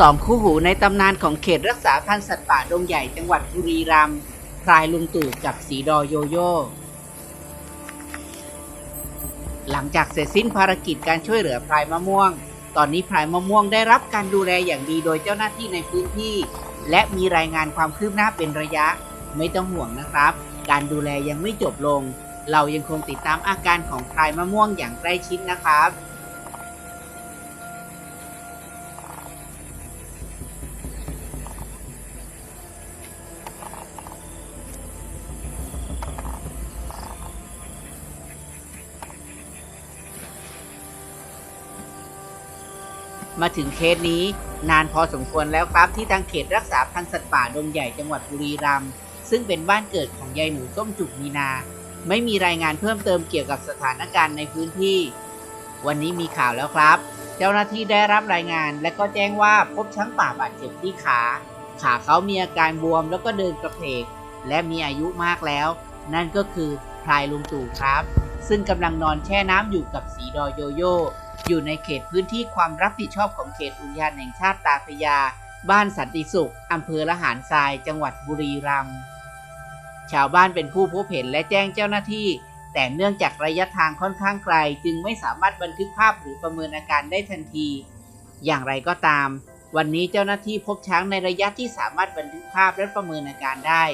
สองคู่หูในตำนานของเขตรักษาพันธุ์สัตว์ป่าดงใหญ่จังหวัดบุรีรัมย์พลายลุงตู่กับสีดอโยโย่หลังจากเสร็จสิ้นภารกิจการช่วยเหลือพลายมะม่วง ตอนนี้พลายมะม่วงได้รับการดูแลอย่างดีโดยเจ้าหน้าที่ในพื้นที่ และมีรายงานความคืบหน้าเป็นระยะ ไม่ต้องห่วงนะครับ การดูแลยังไม่จบลง เรายังคงติดตามอาการของพลายมะม่วงอย่างใกล้ชิดนะครับ มาถึงเคสนี้นานพอสมควรแล้วครับที่ทางเขตรักษาพันธุ์สัตว์ป่าดงใหญ่จังหวัดบุรีรัมย์ซึ่งเป็นบ้านเกิดของยายหนูส้มจุกมีนา ไม่มีรายงานเพิ่มเติมเกี่ยวกับสถานการณ์ในพื้นที่ วันนี้มีข่าวแล้วครับ เจ้าหน้าที่ได้รับรายงานและก็แจ้งว่าพบช้างป่าบาดเจ็บที่ขา ขาเขามีอาการบวมแล้วก็เดินกระเพกและมีอายุมากแล้ว นั่นก็คือพลายลุงตู่ครับ ซึ่งกำลังนอนแช่น้ำอยู่กับสีดอโยโย่ อยู่ในเขตพื้นที่ความรับผิดชอบของเขตอุทยานแห่งชาติตาพยา บ้านสันติสุขอำเภอละหารทราย จังหวัดบุรีรัมย์ ชาวบ้านเป็นผู้พบเห็นและแจ้งเจ้าหน้าที่ แต่เนื่องจากระยะทางค่อนข้างไกล จึงไม่สามารถบันทึกภาพหรือประเมินอาการได้ทันที อย่างไรก็ตาม วันนี้เจ้าหน้าที่พบช้างในระยะที่สามารถบันทึกภาพและประเมินอาการได้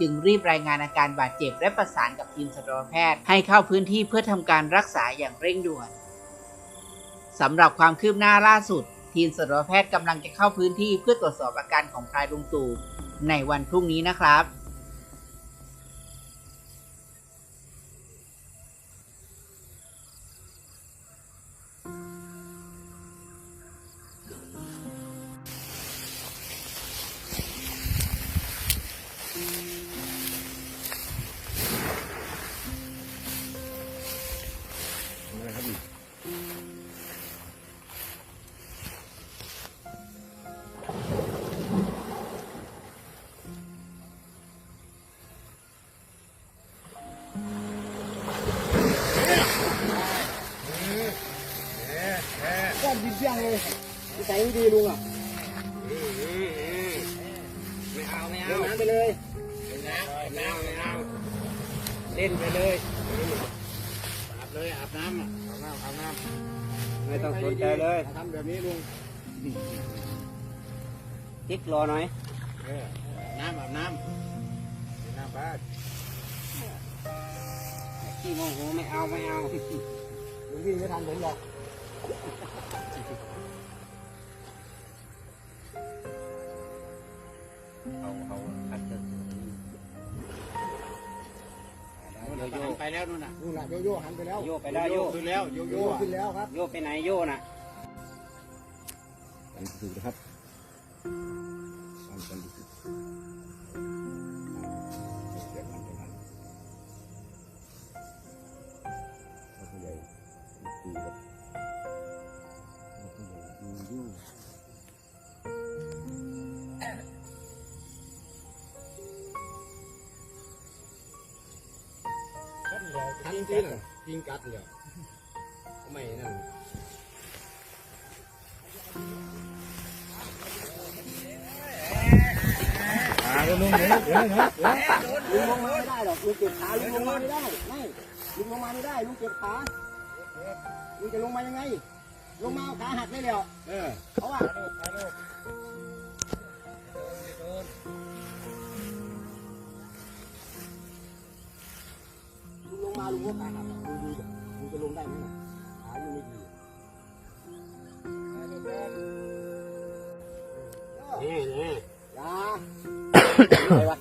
จึงรีบรายงานอาการบาดเจ็บและประสานกับทีมสัตวแพทย์ ให้เข้าพื้นที่เพื่อทำการรักษาอย่างเร่งด่วน สำหรับความคืบหน้าล่าสุด ทีมสัตวแพทย์กำลังจะเข้าพื้นที่เพื่อตรวจสอบอาการของพลายลุงตู่ในวันพรุ่งนี้นะครับ เพียงเลยนิสัยไม่ดีลุงอะไม่เอาไม่เล่เอานน้ำไปเลยน้ำน้ำไม่เอาเล่นไปเลยอาบเลยอาบน้ำอะอาบน้ำอาบน้ำไม่ต้องสนใจเลยทำแบบนี้ลุงติ๊กรอหน่อยเออน้ำอาบน้ำน้ำบ้านขี้โมโหไม่เอาไม่เอาลุงวิ่งไม่ทันผมหรอก เอาเอาคัดเติมโยโย่ไปแล้วนู่นน่ะลุงน่ะโยโย่หันไปแล้วโยไปแล้วโยขึ้นแล้วโยโย่โย่ขึ้นแล้วครับโยไปไหนโยน่ะสันติสุขนะครับสันติสุขเกับผู้ใหญ่ดูยู่ทันทีเลยยิงกัดเลยไม่นั่นลุงลงมาไม่ได้หรอกลุงเก็บขาลุงลงมาไม่ได้ไม่ลุงลงมาไม่ได้ลุงเก็บขา ลุงจะลงมายังไง ลงมาเอาขาหักได้แล้วเออเพราะว่าลุงลงมาลุงก็ขาหักลุงดูดิลุงจะลงได้ไหมน่ะขาลุงไม่ดีนี่นี่ยาอะไรวะ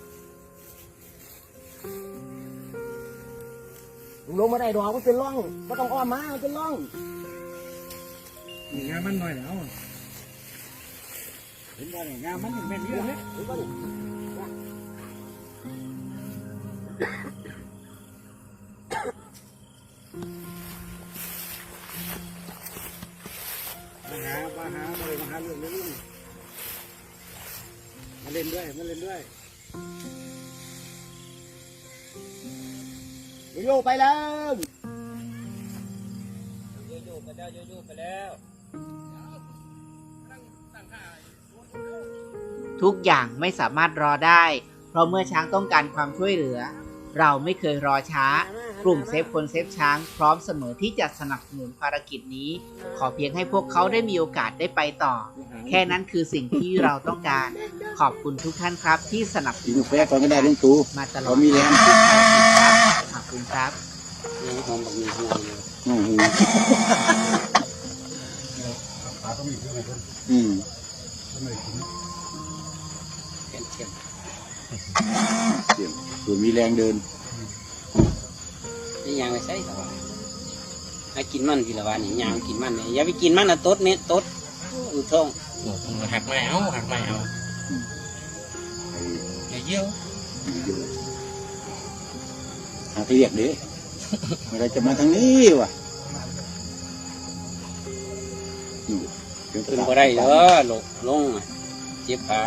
ลุงลงมาได้ดอกมันเป็นร่องก็ต้องอ้อมมามันเป็นร่องงานมันหน่อยแล้วเห็นว่าเนี่ยงานมันยังแม่นเยอะเลยเห็นปะนี่มาหามาหามาเลยมาหาเรื่องเรื่องมาเล่นด้วยมาเล่นด้วย โยโย่ไปแล้วโยโย่ไปแล้วโยโย่ไปแล้วตั้งค่าทุกอย่างไม่สามารถรอได้ เพราะเมื่อช้างต้องการความช่วยเหลือ เราไม่เคยรอช้า กลุ่มเซฟคนเซฟช้างพร้อมเสมอที่จะสนับสนุนภารกิจนี้ ขอเพียงให้พวกเขาได้มีโอกาสได้ไปต่อ แค่นั้นคือสิ่งที่เราต้องการ ขอบคุณทุกท่านครับที่สนับสกินนุนกาแฟก่อนก็ได้ลุงตู่มาตลอดเขามีแรงขอบ คุณครับนี่หอมบักมีหัวเลยอืมอืมเข็มเข็มเดี๋ยวเผื่อมีแรงเดินนี่ยางไปใส่สบายให้กินมันทีละวันนี่ยางกินมันเนี่ยอย่าไปกินมันนะตดเม็ดตดอืดท้องหักไม่เอาหักไม่เอาอย่าเยี่ยว หาที่เรียกดิเมื่อไรจะมาทางนี้วะนู่นเดี๋ยวขึ้นก็ได้เด้อลงลงอะเจ็บขา